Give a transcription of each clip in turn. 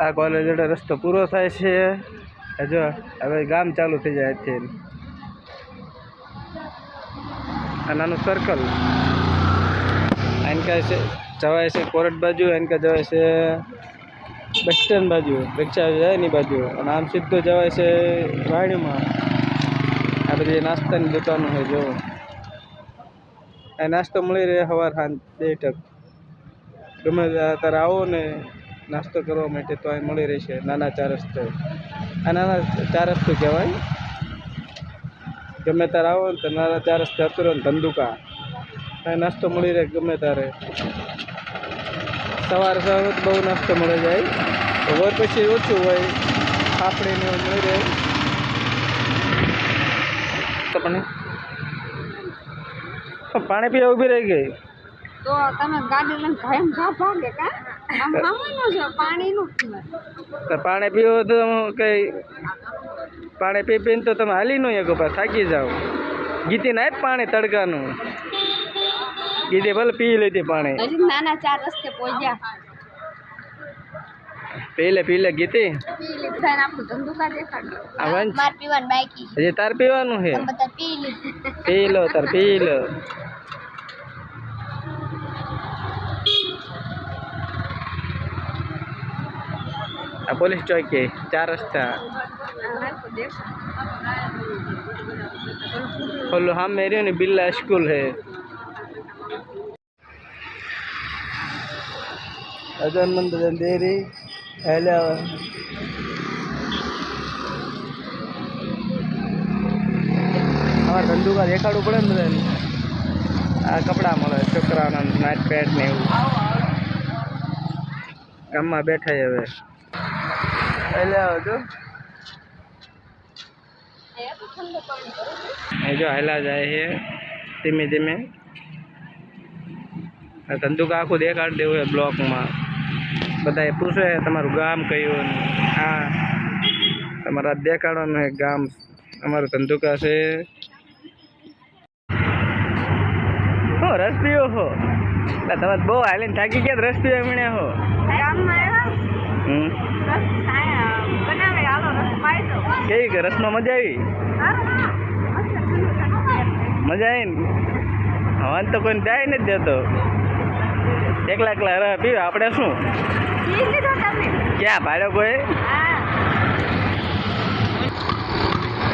આ કોલેજ જોડે રસ્તો પૂરો થાય છે? જો, હવે ગામ ચાલુ થઈ જાય છે આ નાનું સર્કલ એનકા છે, જવાય છે કોરટ બાજુ, એનકા જવાય છે બસ સ્ટેન્ડ બાજુ રિક્ષા જાય એની બાજુ. અને આમ સીધો જવાય છે વાણીમાં આ બધી નાસ્તાની દુકાનો છે, જો. આ નાસ્તો મળી રહે સવાર સાંજ બે ટક. ગમે ત્યારે આવો ને નાસ્તો કરવા માટે તો અહીં મળી રહેશે, નાના ચાર રસ્તો. આ નાના ચાર રસ્તો કહેવાય. ગમે ત્યારે આવો ને તો નાના ચાર રસ્તે ઉતરો ને ધંધુકા. અહીં નાસ્તો મળી રહે ગમે ત્યારે. સવારે સવારે બહુ નાસ્તો મળી જાય. હોય પછી ઓછું હોય એવું મળી રહે. તો પણ? પાણી પીવા ઊભી રહી ગઈ. તો તમે ગાડી લઈને કાયમ ભાગે કા? પાણી પીવો તો કઈ પાણી પી પીને તો તમે હાલી નું એક પાછા થાકી જાઓ. ગીતી ના પાણી તડકાનું. ગીતે ભલે પી લીધી પાણી. નાના ચાર રસ્તે પહોંચ્યા પી લે ગીતી. હજી તાર પીવાનું છે? પી લો તાર પી લો. આ પોલીસ ચોકી ચાર રસ્તા. ઓલું હા મેર્યું ને બિરલા સ્કૂલ હે. અજન મંદિર દેરી હેલા ધંધુ ધંધુકા દેખાડવું પડે ને બધાને. આ કપડાં મળે છોકરાઓના નાઇટ પેન્ટ ને એવું. ગામમાં બેઠા હવે. એટલે આવો જો હાલા જાય છે. ધીમે ધીમે. ધંધુક આખું દેખાડી દેવું છે બ્લોકમાં. બધા પૂછે તમારું ગામ કયું હા. તમારા દેખાડવાનું છે ગામ. અમારું ધંધુકા છે. હો રસ પીવો હો તમે બહુ હાલીને થાકી ગયા રસ્તીઓ મળ્યા હો. હમ. કેવી કે રસમાં મજા આવી? મજા આવી ને? હવાન તો કોઈ જાય નથી દેતો. એકલા એકલા હરા પીવા. આપણે શું? ક્યાં ભાડો કોઈ?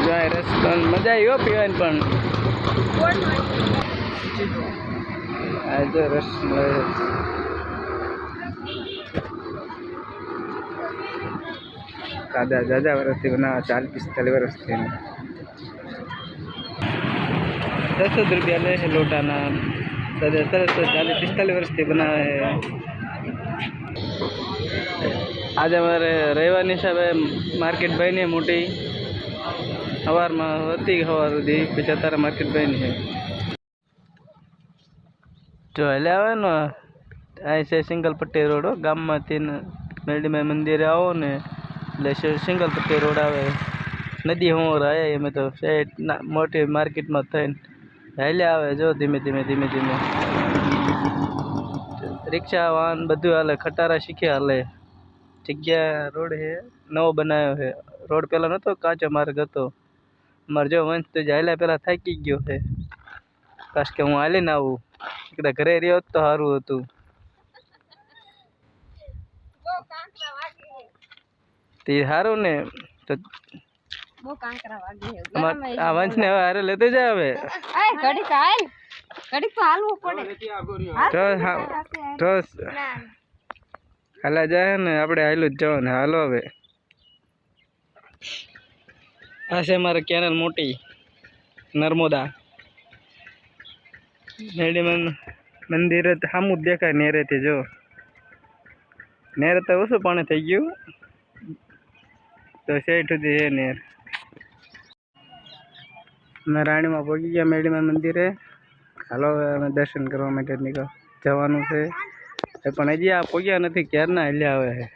જાય રસ પણ મજા આવી હો પીવાની પણ. આજે રસ મળે. દાદા દાદા વર્ષથી બનાવે ચાલીસ પિસ્તાલીસ વર્ષથી દસ જ રૂપિયા લે છે લોટાના. દાદા, સરસ ચાલીસ પિસ્તાલીસ વર્ષથી બનાવે આજે અમારે રહેવાની હિસાબે માર્કેટ ભાઈને મોટી. સવારમાં હતી સવાર સુધી, પછી અત્યારે માર્કેટ ભાઈની છે. જો એટલે આવે ને, આ છે સિંગલ પટ્ટી રોડ. ગામમાંથી મેરડીમાં મંદિરે આવો ને. એટલે સિંગલ પટ્ટી રોડ આવે નદી હું આવે અમે તો સેટ મોટી માર્કેટમાં થઈને હાલ્યા આવે. જો ધીમે ધીમે ધીમે ધીમે. રિક્ષા વાહન બધું હાલે, ખટારા શીખ્યા હાલે. જગ્યા રોડ છે નવો બનાવ્યો છે રોડ પહેલાં નહોતો કાચો માર્ગ હતો. મારે જો વંશ તો હાલ્યા પહેલાં થાકી ગયો છે કાશ કે હું હાલીને આવું. એકદા ઘરે રહ્યો તો સારું હતું બહુ કાંકરા વાગે તે સારું ને. તો બહુ કાંકરા વાગે અમાર આ વંશને હવે હારે લેતો જાય હવે. આય ઘડીક હાલ તો હાલવું પડે. તો તો હાલા જાય ને આપણે હાલું જ જવાનું. હાલો હવે. આ છે મારે કેનલ મોટી. નર્મદા. મંદિર જ સામું દેખાય નેરેથી જો. નેરે તો ઓછું પાણી થઈ ગયું. તો શેઠ સુધી છે નેર અમે રાણીમાં પહોંચી ગયા મેડીમન મંદિરે. હાલો અમે દર્શન કરવા માટે નીકળ જવાનું છે. પણ હજી આ પહોંચ્યા નથી, ક્યારના હેલ્યા આવે છે?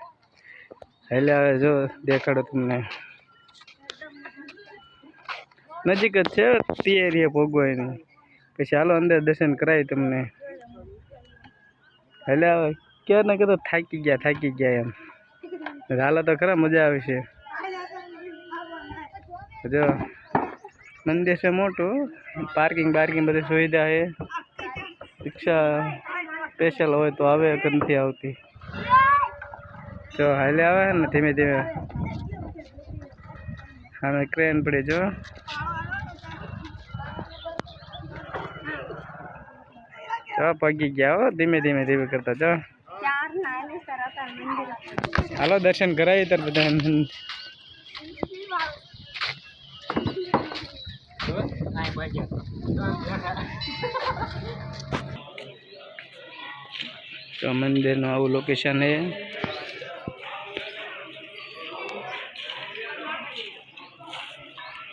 હેલ્યા આવે જો દેખાડો તમને. નજીક જ છે તે એરિયા ભોગવાયની પછી હાલો અંદર દર્શન કરાય તમને. હેલ્યા આવે. ક્યારના કે થાકી ગયા થાકી ગયા એમ. હાલો તો ખરા, મજા આવે છે. જો મંદિર છે મોટું. પાર્કિંગ પાર્કિંગ બધી સુવિધા છે. રિક્ષા સ્પેશિયલ હોય તો આવે, કે નથી આવતી. જો હાલે આવે ને ધીમે ધીમે. હા ક્રેન પડી જો. જો પગી ગયા હો, ધીમે ધીમે ધીમે કરતા જો. હાલો દર્શન કરાવી તાર બધા તો મંદિરનું આવું લોકેશન છે.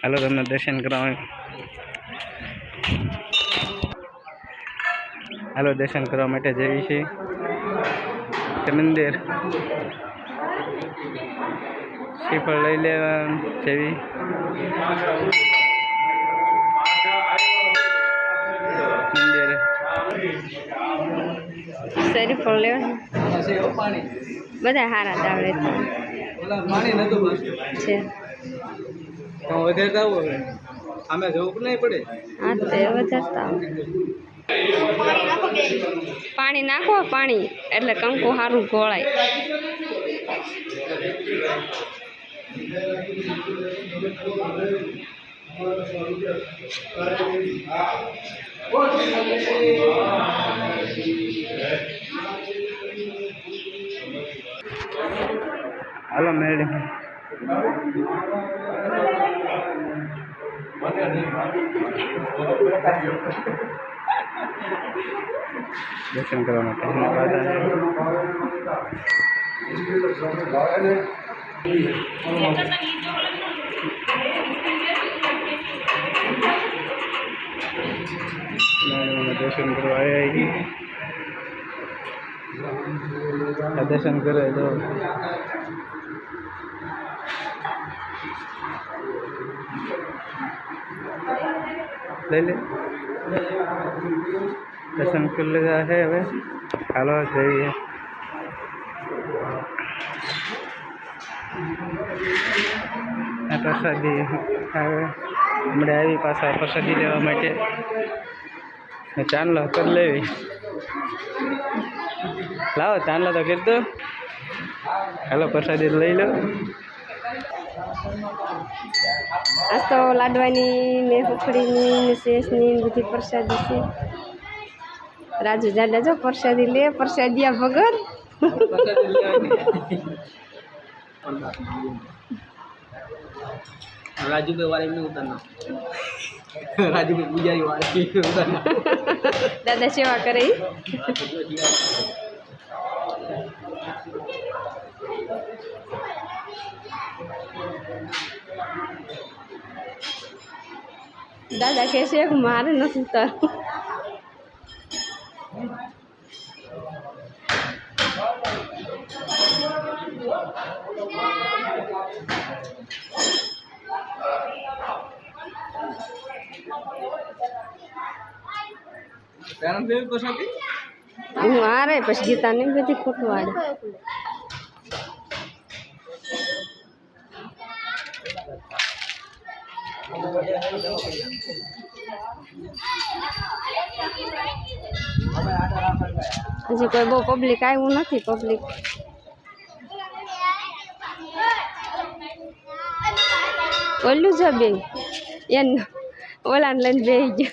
હાલો તમને દર્શન કરાવ. હાલો દર્શન કરવા માટે જઈએ છીએ. મંદિર. શ્રીફળ લઈ લેવા જેવી. સરી ફળ લેવા બધા સારા આવડે છે. પાણી નાખો પાણી. એટલે કંકુ સારું ગોળાય. હાલો મેડમ દર્શન કરવા માટે બાધા મેડમને દર્શન કરવા આવ્યા ले લે દર્શન કરી લીધા છે હવે હાલો જઈએ આ પ્રસાદી હવે હમણાં આવી પાછા પ્રસાદી લેવા માટે ચાંદલો કરી લેવી લાવો ચાંદલો તો કીધું હાલો પ્રસાદી લઈ લો આજ તો લાડવાની ને ફૂફડીની ને શેષની બધી પ્રસાદી છે. રાજુ જાડા જો પ્રસાદી લે પ્રસાદિયા ભગત રાજુભાઈ વાળી નહીં ઉતારના રાજુભાઈ પૂજારી વાળી ઉતારના દાદા સેવા કરે દાદા કહે છે કે મારે નથી ઉતારવું. હું આ રે પછી ગીતા ને બધી ખોટું હજી કોઈ બહુ પબ્લિક આવ્યું નથી પબ્લિક ઓલું છે બે. એન, ઓલાને લઈને બેસી ગયો.